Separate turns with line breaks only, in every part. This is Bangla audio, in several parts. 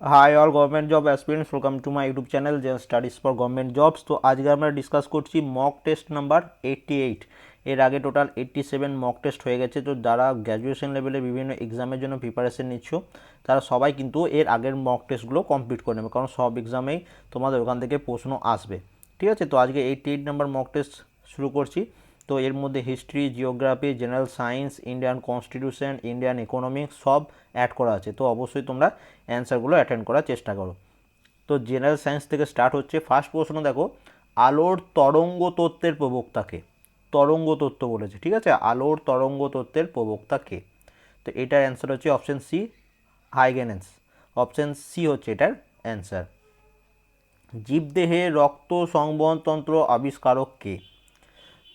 Hi all government job aspirants welcome to my YouTube channel যে স্টাডিজ ফর গভর্নমেন্ট জবস তো আজকে আমরা ডিসকাস করছি mock test number eighty eight এর আগে total eighty seven mock test হয়ে গেছে, তো যারা গ্র্যাজুয়েশন লেভেলে বিভিন্ন এক্সামের জন্য প্রিপারেশন নিচ্ছ, তারা সবাই কিন্তু এর আগের মক টেস্টগুলো কমপ্লিট করে নেবে, কারণ সব এক্সামেই তোমাদের ওখান থেকে প্রশ্ন আসবে। ঠিক আছে, তো আজকে eighty eight number mock test শুরু করছি। তো এর মধ্যে history geography general science Indian constitution Indian economics সব অ্যাড করা আছে। তো অবশ্যই তোমরা অ্যান্সারগুলো অ্যাটেন্ড করার চেষ্টা করো। তো জেনারেল সায়েন্স থেকে স্টার্ট হচ্ছে। ফার্স্ট প্রশ্ন দেখো, আলোর তরঙ্গ তত্ত্বের প্রবক্তাকে তরঙ্গ তত্ত্ব বলেছে, ঠিক আছে? আলোর তরঙ্গ তত্ত্বের প্রবক্তাকে তো এটার অ্যান্সার হচ্ছে অপশন সি হাইগেনেন্স অপশান সি হচ্ছে এটার অ্যান্সার জীবদেহে রক্ত সংবহনতন্ত্র আবিষ্কারক কে?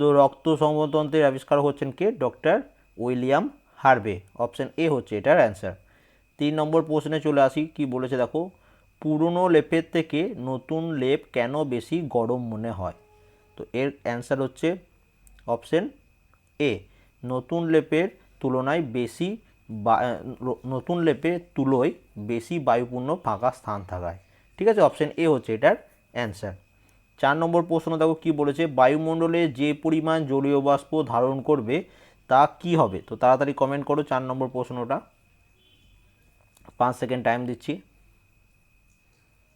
রক্ত সংবহনতন্ত্রের আবিষ্কার হচ্ছেন কে? Doctor William Harvey. Option A হচ্ছে এটার অ্যান্সার। তিন নম্বর প্রশ্নে চলে আসি, কি বলেছে দেখো? পুরনো লেপের থেকে নতুন লেপ কেন বেশি গরম মনে হয়? তো এর অ্যান্সার হচ্ছে অপশন এ, নতুন লেপের তুলনায় বেশি নতুন লেপের তুলোয় বেশি বায়ুপূর্ণ ফাঁকা স্থান থাকায়। ঠিক আছে? অপশন এ হচ্ছে এটার অ্যান্সার। চার নম্বর প্রশ্ন দেখো কি বলেছে, বায়ুমণ্ডলে যে পরিমাণ জলীয় বাষ্প ধারণ করবে, তা কি হবে? তো তাড়াতাড়ি কমেন্ট করো চার নম্বর প্রশ্নটা। পাঁচ সেকেন্ড টাইম দিচ্ছি।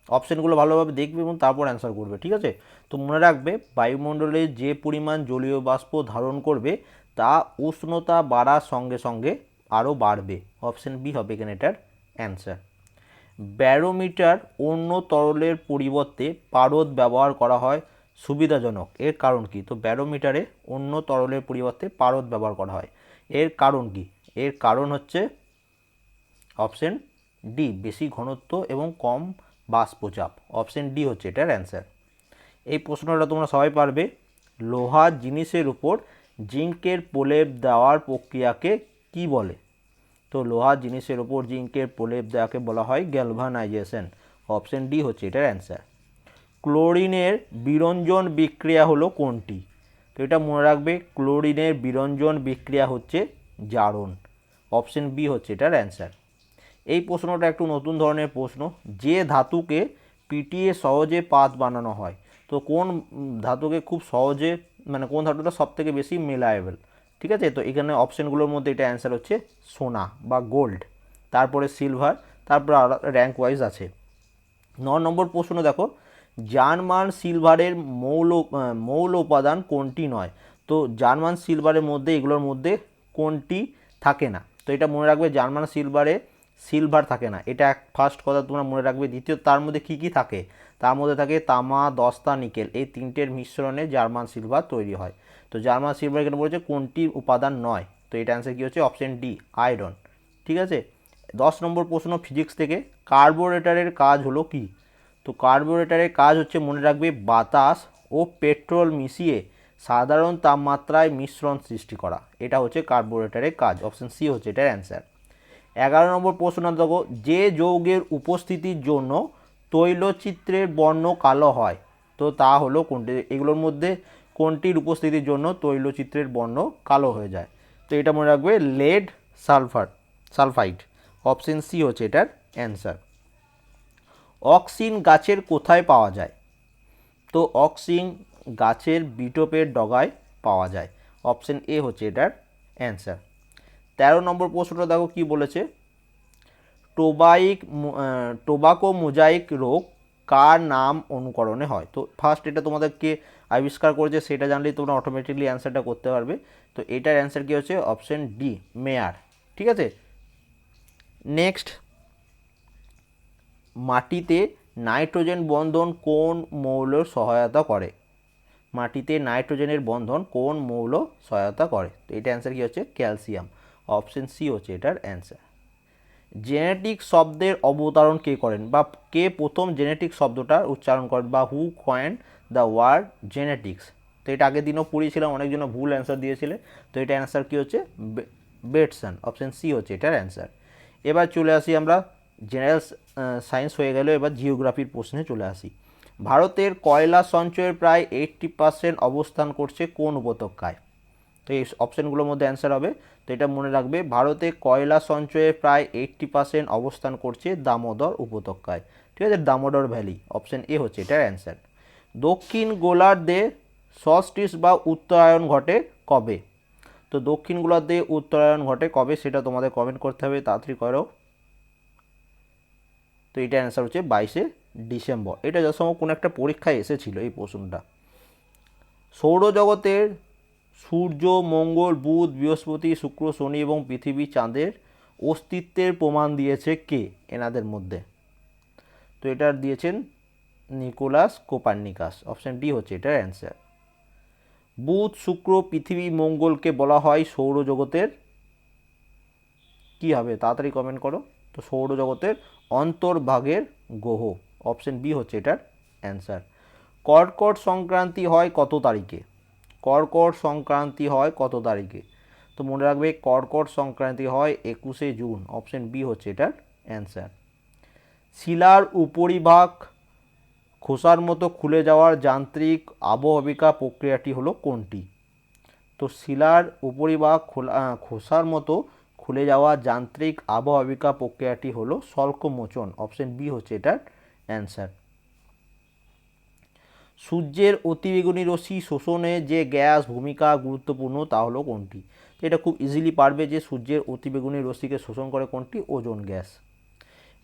অপশানগুলো ভালোভাবে দেখবে এবং তারপর অ্যান্সার করবে, ঠিক আছে? তো মনে রাখবে, বায়ুমণ্ডলে যে পরিমাণ জলীয় বাষ্প ধারণ করবে, তা উষ্ণতা বাড়ার সঙ্গে সঙ্গে আরও বাড়বে। অপশান বি হবে এখানে এটার অ্যান্সার ব্যারোমিটার অন্য তরলের পরিবর্তে পারদ ব্যবহার করা হয় সুবিধাজনক। এর কারণ কি? তো ব্যারোমিটারে অন্য তরলের পরিবর্তে পারদ ব্যবহার করা হয়। এর কারণ কি? এর কারণ হচ্ছে অপশন ডি, বেশি ঘনত্ব এবং কম বাষ্পচাপ। অপশন ডি হচ্ছে এটার অ্যান্সার। এই প্রশ্নটা তোমরা সবাই পারবে। লোহার জিনিসের উপর জিঙ্কের প্রলেপ দেওয়ার প্রক্রিয়াকে কি বলে? তো লোহার জিনিসের ওপর জিঙ্কের প্রলেপ দেওয়াকে বলা হয় গ্যালভানাইজেশন অপশন ডি হচ্ছে এটার অ্যান্সার ক্লোরিনের বিরঞ্জন বিক্রিয়া হলো কোনটি? তো এটা মনে রাখবে, ক্লোরিনের বিরঞ্জন বিক্রিয়া হচ্ছে জারণ। অপশন বি হচ্ছে এটার অ্যান্সার এই প্রশ্নটা একটু নতুন ধরনের প্রশ্ন। যে ধাতুকে পিটিয়ে সহজে পাত বানানো হয়, তো কোন ধাতুকে খুব সহজে মানে কোন ধাতুটা সব থেকে বেশি মেলায়েবল ঠিক আছে? তো এখানে অপশানগুলোর মধ্যে এটা অ্যান্সার হচ্ছে সোনা বা গোল্ড তারপরে সিলভার তারপরে র্যাঙ্ক ওয়াইজ আছে। ন নম্বর প্রশ্ন দেখো, জার্মান সিলভারের মৌল মৌল উপাদান কোনটি নয়? তো জার্মান সিলভারের মধ্যে, এগুলোর মধ্যে কোনটি থাকে না? তো এটা মনে রাখবে জার্মান সিলভারে সিলভার থাকে না। এটা এক ফার্স্ট কথা তোমরা মনে রাখবে। দ্বিতীয়, তার মধ্যে কি কি থাকে? তার মধ্যে থাকে তামা, দস্তা, নিকেল। এই তিনটের মিশ্রণে জার্মান সিলভার তৈরি হয়। তো জার্মান সিলভার এখানে বলেছে কোনটি উপাদান নয়, তো এটা অ্যান্সার কী হচ্ছে? অপশন ডি আয়রন ঠিক আছে? দশ নম্বর প্রশ্ন ফিজিক্স থেকে কার্বোরেটারের কাজ হলো কি? তো কার্বোরেটারের কাজ হচ্ছে মনে রাখবে বাতাস ও পেট্রোল মিশিয়ে সাধারণ তাপমাত্রায় মিশ্রণ সৃষ্টি করা। এটা হচ্ছে কার্বোরেটারের কাজ। অপশন সি হচ্ছে এটার অ্যান্সার এগারো নম্বর প্রশ্ন দেখো, যে যৌগের উপস্থিতির জন্য তৈলচিত্রের বর্ণ কালো হয়, তো তা হলো কোনটি? এগুলোর মধ্যে কোনটির উপস্থিতির জন্য তৈলচিত্রের বর্ণ কালো হয়ে যায়? তো এটা মনে রাখবে lead sulphur sulphide option C হচ্ছে এটার অ্যান্সার অক্সিন গাছের কোথায় পাওয়া যায়? তো অক্সিন গাছের বিটোপের ডগায় পাওয়া যায়। অপশন এ হচ্ছে এটার অ্যান্সার তেরো নম্বর প্রশ্নটা দেখো কি বলেছে? টোবাইক টোবাকো মোজাইক রোগ কার নাম অনুকরণে হয়? তো ফার্স্ট এটা তোমাদেরকে আবিষ্কার করেছে, সেটা জানলেই তোমরা অটোমেটিকলি অ্যান্সারটা করতে পারবে। তো এটার অ্যান্সার কী হচ্ছে? অপশন ডি মেয়ার ঠিক আছে? নেক্সট মাটিতে নাইট্রোজেন বন্ধন কোন মৌলের সহায়তা করে? মাটিতে নাইট্রোজেনের বন্ধন কোন মৌল সহায়তা করে? তো এটা অ্যান্সার কী হচ্ছে? ক্যালসিয়াম অপশন সি হচ্ছে এটার অ্যান্সার জেনেটিক শব্দের অবতারণ কে করেন? বা কে প্রথম জেনেটিক শব্দটার উচ্চারণ করেন? বা who coined the word genetics. তো এটা আগের দিনও পড়িয়েছিলাম অনেকজন ভুল অ্যান্সার দিয়েছিলে। তো এটা অ্যান্সার কী হচ্ছে? বেটসন অপশান সি হচ্ছে এটার অ্যান্সার এবার চলে আসি আমরা জেনারেল সায়েন্স হয়ে গেল, এবার জিওগ্রাফির প্রশ্নে চলে আসি। ভারতের কয়লা সঞ্চয়ের প্রায় এইট্টি পার্সেন্ট অবস্থান করছে কোন উপত্যকায়? তো এই অপশানগুলোর মধ্যে অ্যান্সার হবে। তো এটা মনে রাখবে, ভারতে কয়লা সঞ্চয়ে প্রায় এইট্টি পার্সেন্ট অবস্থান করছে দামোদর উপত্যকায়। ঠিক আছে, দামোদর ভ্যালি অপশন এ হচ্ছে এটার অ্যান্সার দক্ষিণ গোলার্ধে সস্টিস বা উত্তরায়ণ ঘটে কবে? তো দক্ষিণ গোলার্ধে উত্তরায়ণ ঘটে কবে সেটা তোমাদের কমেন্ট করতে হবে, তাড়াতাড়ি করো। তো এটা অ্যান্সার হচ্ছে বাইশে ডিসেম্বর। এটা যত সময় কোনো একটা পরীক্ষায় এসেছিল এই প্রশ্নটা। সৌরজগতের সূর্য, মঙ্গল, বুধ, বৃহস্পতি, শুক্র, শনি এবং পৃথিবী চাঁদের অস্তিত্বের প্রমাণ দিয়েছে কে? এনাদের মধ্যে। তো এটা দিয়েছেন নিকোলাস কোপার্নিকাস। অপশান ডি হচ্ছে এটার অ্যান্সার। বুধ, শুক্র, পৃথিবী, মঙ্গলকে বলা হয় সৌরজগতের। কী হবে? তাড়াতাড়ি কমেন্ট করো। তো সৌরজগতের অন্তর্ভাগের গ্রহ। অপশন বি হচ্ছে এটার অ্যান্সার। কর্কট সংক্রান্তি হয় কত তারিখে? কর্কট সংক্রান্তি হয় কত তারিখে? তো মনে রাখবে কর্কট সংক্রান্তি হয় একুশে জুন। অপশন বি হচ্ছে এটার অ্যান্সার। শিলার উপরিভাগ খোসার মতো খুলে যাওয়ার যান্ত্রিক আবহবিকা প্রক্রিয়াটি হলো কোনটি? তো শিলার উপরিভাগ খোলা খোসার মতো খুলে যাওয়া যান্ত্রিক আবহবিকা প্রক্রিয়াটি হলো স্বল্পমোচন অপশন বি হচ্ছে এটার অ্যান্সার। সূর্যের অতিবেগুনি রশ্মি শোষণে যে গ্যাস ভূমিকা গুরুত্বপূর্ণ তা হলো কোনটি? এটা খুব ইজিলি পারবে যে সূর্যের অতিবেগুনি রশ্মিকে শোষণ করে কোনটি? Ozone gas.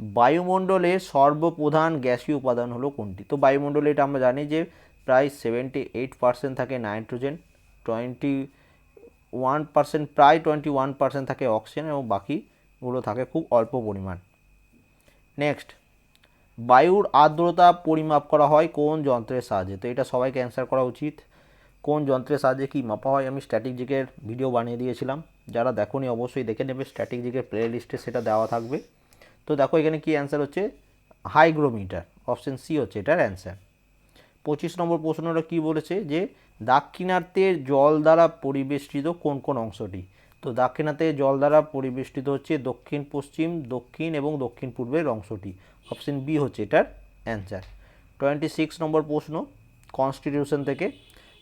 বায়ুমণ্ডলের সর্বপ্রধান গ্যাসীয় উপাদান হলো কোনটি? তো বায়ুমণ্ডলে এটা আমরা জানি যে প্রায় সেভেন্টি এইট পার্সেন্ট থাকে নাইট্রোজেন টোয়েন্টি ওয়ান পার্সেন্ট প্রায় টোয়েন্টি ওয়ান পার্সেন্ট থাকে অক্সিজেন এবং বাকিগুলো থাকে খুব অল্প পরিমাণ। নেক্সট বায়ুর আর্দ্রতা পরিমাপ করা হয় কোন যন্ত্রের সাহায্যে? তো এটা সবাইকে অ্যান্সার করা উচিত। কোন যন্ত্রের সাহায্যে কি মাপা হয়? আমি স্ট্র্যাটেজিকের ভিডিও বানিয়ে দিয়েছিলাম। যারা দেখোনি অবশ্যই দেখে নেবে। স্ট্র্যাটেজিকের প্লে লিস্টে সেটা দেওয়া থাকবে। তো দেখো এখানে কি অ্যান্সার হচ্ছে? হাইগ্রোমিটার অপশন সি হচ্ছে এটার অ্যান্সার পঁচিশ নম্বর প্রশ্নটা কি বলেছে? যে দাক্ষিণাত্যের জল দ্বারা পরিবেষ্টিত কোন কোন অংশটি? তো দাক্ষিণাত্যের জল দ্বারা পরিবেষ্টিত হচ্ছে দক্ষিণ, পশ্চিম, দক্ষিণ এবং দক্ষিণ পূর্বের অংশটি। অপশন বি হচ্ছে এটার অ্যান্সার টোয়েন্টি সিক্স নম্বর প্রশ্ন কনস্টিটিউশন থেকে,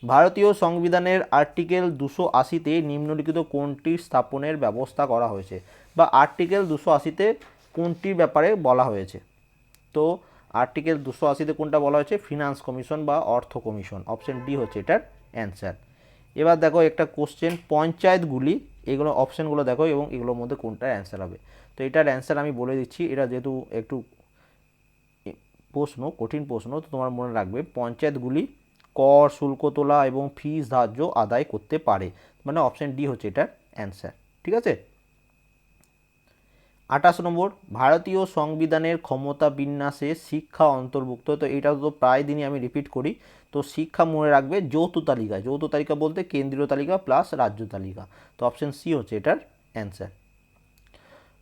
ভারতীয় সংবিধানের আর্টিকেল দুশো আশিতে নিম্নলিখিত কোনটি স্থাপনের ব্যবস্থা করা হয়েছে? বা আর্টিকেল দুশো আশিতে কোনটির ব্যাপারে বলা হয়েছে? তো আর্টিকেল দুশো আশিতে কোনটা বলা হয়েছে? ফিনান্স কমিশন বা অর্থ কমিশন। অপশন ডি হচ্ছে এটার অ্যান্সার। এবার দেখো একটা কোশ্চেন, পঞ্চায়েতগুলি, এগুলো অপশানগুলো দেখো এবং এগুলোর মধ্যে কোনটার অ্যান্সার হবে। তো এটার অ্যান্সার আমি বলে দিচ্ছি, এটা যেহেতু একটু প্রশ্ন, কঠিন প্রশ্ন, তো তোমার মনে রাখবে, পঞ্চায়েতগুলি কর, শুল্ক তোলা এবং ফিস ধার্য আদায় করতে পারে। মানে অপশান ডি হচ্ছে এটার অ্যান্সার। ঠিক আছে? আঠাশ নম্বর, ভারতীয় সংবিধানের ক্ষমতা বিন্যাসে শিক্ষা অন্তর্ভুক্ত। তো এটা তো প্রায় দিনই আমি রিপিট করি। তো শিক্ষা মনে রাখবে যৌথ তালিকা। যৌথ তালিকা বলতে কেন্দ্রীয় তালিকা প্লাস রাজ্য তালিকা। তো অপশন সি হচ্ছে এটার অ্যান্সার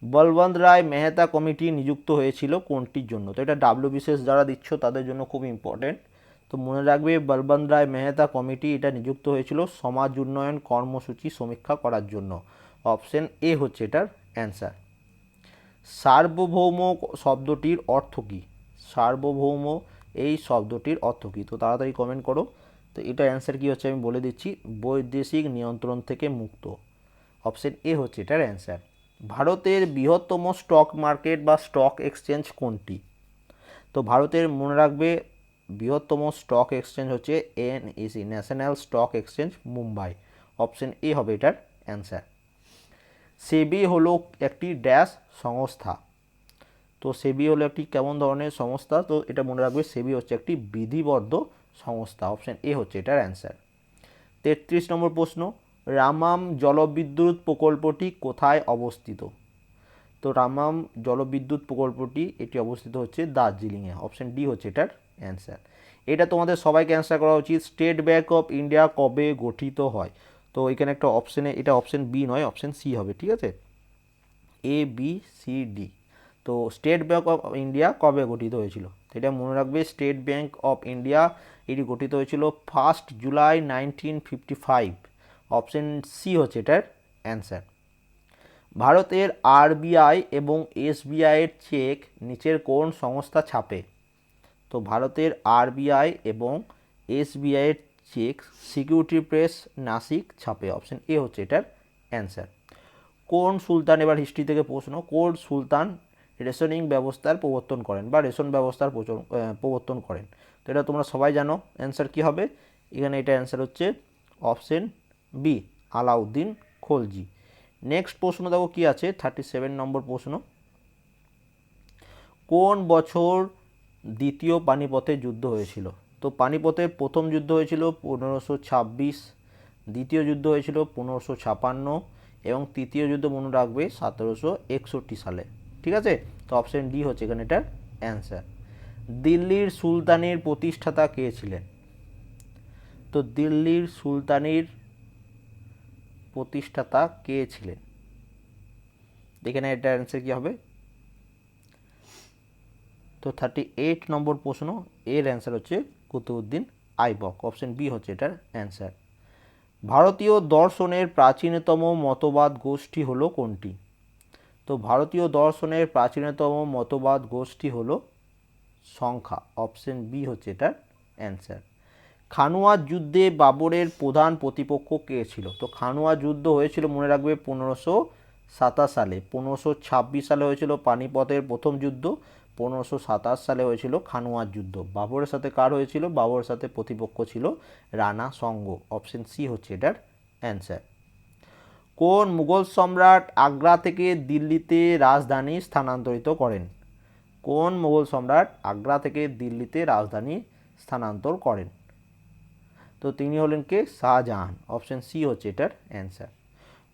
বলবন্ত রায় মেহতা কমিটি নিযুক্ত হয়েছিল কোনটির জন্য? তো এটা ডাব্লিউ বিশেষ যারা দিচ্ছ তাদের জন্য খুব ইম্পর্টেন্ট তো মনে রাখবে বলবন্ত রায় মেহতা কমিটি এটা নিযুক্ত হয়েছিল সমাজ উন্নয়ন কর্মসূচি সমীক্ষা করার জন্য। অপশন এ হচ্ছে এটার অ্যান্সার সার্বভৌম শব্দটির অর্থ কী? সার্বভৌম এই শব্দটির অর্থ কী? তো তাড়াতাড়ি কমেন্ট করো। তো এটা অ্যান্সার কী হচ্ছে আমি বলে দিচ্ছি, বৈদেশিক নিয়ন্ত্রণ থেকে মুক্ত। অপশন এ হচ্ছে এটার অ্যান্সার ভারতের বৃহত্তম স্টক মার্কেট বা স্টক এক্সচেঞ্জ কোনটি? তো ভারতের মনে রাখবে, বৃহত্তম স্টক এক্সচেঞ্জ হচ্ছে NEC national stock exchange Mumbai option A হবে এটার অ্যান্সার সেবি হলো একটি ড্যাশ সংস্থা। তো সেবি হলো একটি কেমন ধরনের সংস্থা? তো এটা মনে রাখবে, সেবি হচ্ছে একটি বিধিবদ্ধ সংস্থা। অপশন এ হচ্ছে এটার অ্যান্সার। তেত্রিশ নম্বর প্রশ্ন, রামাম জলবিদ্যুৎ প্রকল্পটি কোথায় অবস্থিত? তো রামাম জলবিদ্যুৎ প্রকল্পটি এটি অবস্থিত হচ্ছে দার্জিলিংয়ে। অপশন ডি হচ্ছে এটার অ্যান্সার। এটা তোমাদের সবাইকে অ্যান্সার করা উচিত, স্টেট ব্যাঙ্ক অফ ইন্ডিয়া কবে গঠিত হয়? তো এখানে একটা অপশানে এটা অপশান বি নয় অপশান সি হবে, ঠিক আছে? এ বি সি ডি তো স্টেট ব্যাঙ্ক অফ ইন্ডিয়া কবে গঠিত হয়েছিল? এটা মনে রাখবে স্টেট ব্যাঙ্ক অফ ইন্ডিয়া এটি গঠিত হয়েছিল first July nineteen fifty five option C হচ্ছে এটার অ্যান্সার ভারতের আরবিআই এবং এসবিআইয়ের চেক নিচের কোন সংস্থা ছাপে? তো ভারতের আরবিআই এবং এসবিআইয়ের চেক সিকিউরিটি প্রেস নাসিক ছাপে অপশন এ হচ্ছে এটার অ্যান্সার কোন সুলতান এবার হিস্ট্রি থেকে প্রশ্ন, কোন সুলতান রেশনিং ব্যবস্থার প্রবর্তন করেন বা রেশন ব্যবস্থার প্রবর্তন করেন? তো এটা তোমরা সবাই জানো অ্যান্সার কী হবে? এখানে এটা অ্যান্সার হচ্ছে option B Alauddin Khalji. Next প্রশ্ন দেখো কী আছে? থার্টি সেভেন নম্বর প্রশ্ন। কোন বছর দ্বিতীয় পানিপথের যুদ্ধ হয়েছিল? তো পানিপথের প্রথম যুদ্ধ হয়েছিল পনেরোশো ছাব্বিশ, দ্বিতীয় যুদ্ধ হয়েছিল পনেরোশো ছাপান্ন এবং তৃতীয় যুদ্ধ মনে রাখবে সতেরোশো একষট্টি সালে। ঠিক আছে? তো অপশন ডি হচ্ছে এখানে এটার অ্যান্সার দিল্লির সুলতানের প্রতিষ্ঠাতা কে ছিলেন? তো দিল্লির সুলতানির প্রতিষ্ঠাতা কে ছিলেন? এখানে এটার অ্যান্সার কী হবে? তো থার্টি এইট নম্বর প্রশ্ন, এর অ্যান্সার হচ্ছে কুতুবউদ্দিন আইবক। অপশন বি হচ্ছে এটার অ্যান্সার ভারতীয় দর্শনের প্রাচীনতম মতবাদ গোষ্ঠী হলো কোনটি? তো ভারতীয় দর্শনের প্রাচীনতম মতবাদ গোষ্ঠী হলো সংখ্যা। অপশন বি হচ্ছে এটার অ্যান্সার খানুয়ার যুদ্ধে বাবরের প্রধান প্রতিপক্ষ কে ছিল? তো খানুয়া যুদ্ধ হয়েছিল, মনে রাখবে, পনেরোশো সাতাশ সালে। পনেরোশো ছাব্বিশ সালে হয়েছিল পানিপথের প্রথম যুদ্ধ, পনেরোশো সাতাশ সালে হয়েছিল খানুয়ার যুদ্ধ। বাবরের সাথে কার হয়েছিল? বাবরের সাথে প্রতিপক্ষ ছিল রানা সঙ্গ। অপশন সি হচ্ছে এটার অ্যান্সার। কোন মুঘল সম্রাট আগ্রা থেকে দিল্লিতে রাজধানী স্থানান্তরিত করেন? কোন মুঘল সম্রাট আগ্রা থেকে দিল্লিতে রাজধানী স্থানান্তর করেন? তো তিনি হলেন কে? শাহজাহান। অপশন সি হচ্ছে এটার অ্যান্সার।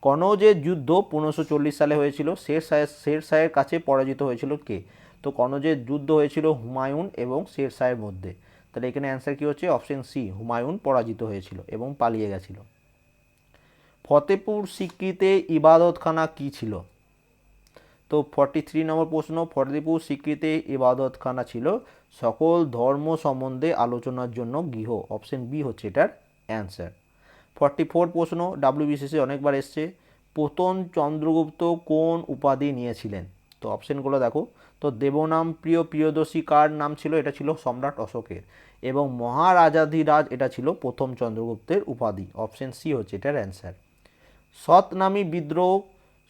কনৌজের যুদ্ধ পনেরোশো সালে হয়েছিল। শের শাহের শের শাহের কাছে পরাজিত হয়েছিল কে? তো কনৌজের যুদ্ধ হয়েছিল হুমায়ুন এবং শের শাহের মধ্যে। তাহলে এখানে অ্যান্সার কী হচ্ছে? অপশন সি হুমায়ুন পরাজিত হয়েছিল এবং পালিয়ে গেছিল। ফতেপুর সিক্রিতে ইবাদতখানা কী ছিল? তো ফর্টি থ্রি নম্বর প্রশ্ন, ফতেপুর সিক্রিতে ইবাদতখানা ছিল সকল ধর্ম সম্বন্ধে আলোচনার জন্য গৃহ। অপশন বি হচ্ছে এটার অ্যান্সার ফর্টি ফোর প্রশ্ন ডাব্লিউবিসিসি অনেকবার এসছে। প্রতন চন্দ্রগুপ্ত কোন উপাধি নিয়েছিলেন? তো অপশনগুলো দেখো। তো দেবনাম প্রিয় প্রিয়দর্শী কার নাম ছিল? এটা ছিল সম্রাট অশোকের। এবং মহারাজাধিরাজ এটা ছিল প্রথম চন্দ্রগুপ্তের উপাধি। অপশান সি হচ্ছে এটার অ্যান্সার। সৎনামী বিদ্রোহ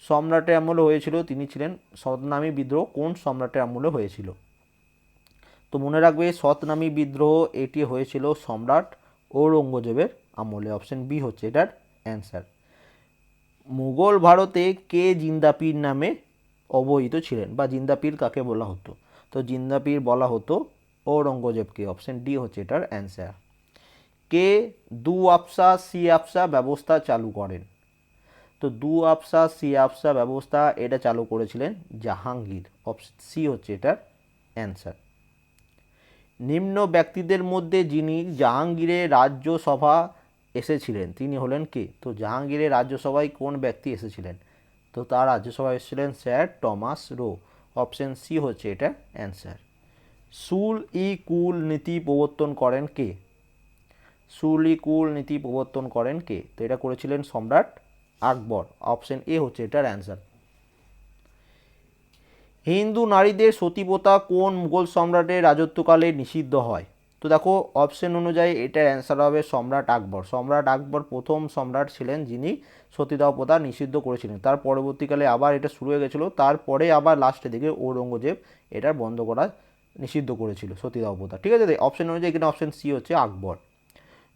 সম্রাটের আমলে হয়েছিল, তিনি ছিলেন সৎনামী বিদ্রোহ কোন সম্রাটের আমলে হয়েছিল? তো মনে রাখবে, সৎনামী বিদ্রোহ এটি হয়েছিল সম্রাট ঔরঙ্গজেবের আমলে অপশন বি হচ্ছে এটার অ্যান্সার মুঘল ভারতে কে জিন্দাপীর নামে অবহিত ছিলেন বা জিন্দাপীর কাকে বলা হতো? তো জিন্দাপীর বলা হতো ঔরঙ্গজেবকে অপশন ডি হচ্ছে এটার অ্যান্সার কে দু আফসা সি আফসা ব্যবস্থা চালু করেন? তো দু আফসা সি আফসা ব্যবস্থা এটা চালু করেছিলেন জাহাঙ্গীর অপশন সি হচ্ছে এটার অ্যান্সার নিম্ন ব্যক্তিদের মধ্যে যিনি জাহাঙ্গীরের রাজ্যসভা এসেছিলেন। তিনি হলেন কে? তো জাহাঙ্গীরের রাজ্যসভায় কোন ব্যক্তি এসেছিলেন? তো তার রাজ্যসভায় এসেছিলেন sir Thomas Roe. Option C হচ্ছে এটা অ্যান্সার। সুল ই কুল নীতি প্রবর্তন করেন কে? সুল ই কুল নীতি প্রবর্তন করেন কে? তো এটা করেছিলেন সম্রাট আকবর। অপশন এ হচ্ছে এটার অ্যান্সার। হিন্দু নারীদের সতীপতা কোন মুঘল সম্রাটের রাজত্বকালে নিষিদ্ধ হয়? তো দেখো অপশন অনুযায়ী এটার অ্যান্সার হবে সম্রাট আকবর। সম্রাট আকবর প্রথম সম্রাট ছিলেন যিনি সতীদাহ প্রথা নিষিদ্ধ করেছিলেন। তার পরবর্তীকালে আবার এটা শুরু হয়ে গেছিল, তারপরে আবার লাস্টের দিকে ঔরঙ্গজেব এটার বন্ধ করা নিষিদ্ধ করেছিল সতীদাহ প্রথা। ঠিক আছে অপশন অনুযায়ী এখানে অপশন সি হচ্ছে আকবর।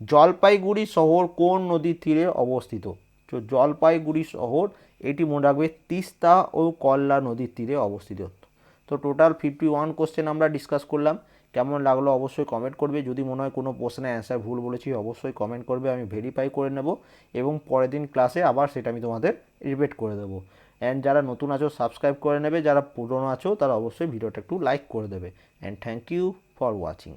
জলপাইগুড়ি শহর কোন নদীর তীরে অবস্থিত? তো জলপাইগুড়ি শহর, এটি মনে রাখবে তিস্তা ও কল্লা নদীর তীরে অবস্থিত। তো টোটাল ফিফটি ওয়ান কোশ্চেন আমরা ডিসকাস করলাম। কেমন লাগল অবশ্যই কমেন্ট করবে। যদি মনে হয় কোনো প্রশ্নে অ্যান্সার ভুল বলেছি, অবশ্যই কমেন্ট করবে, আমি ভেরিফাই করে নেব এবং পরের দিন ক্লাসে আবার সেটা আমি তোমাদের রিপিট করে দেবো। অ্যান্ড যারা নতুন আছো সাবস্ক্রাইব করে নেবে, যারা পুরনো আছো, তারা অবশ্যই ভিডিওটা একটু লাইক করে দেবে। And thank you for watching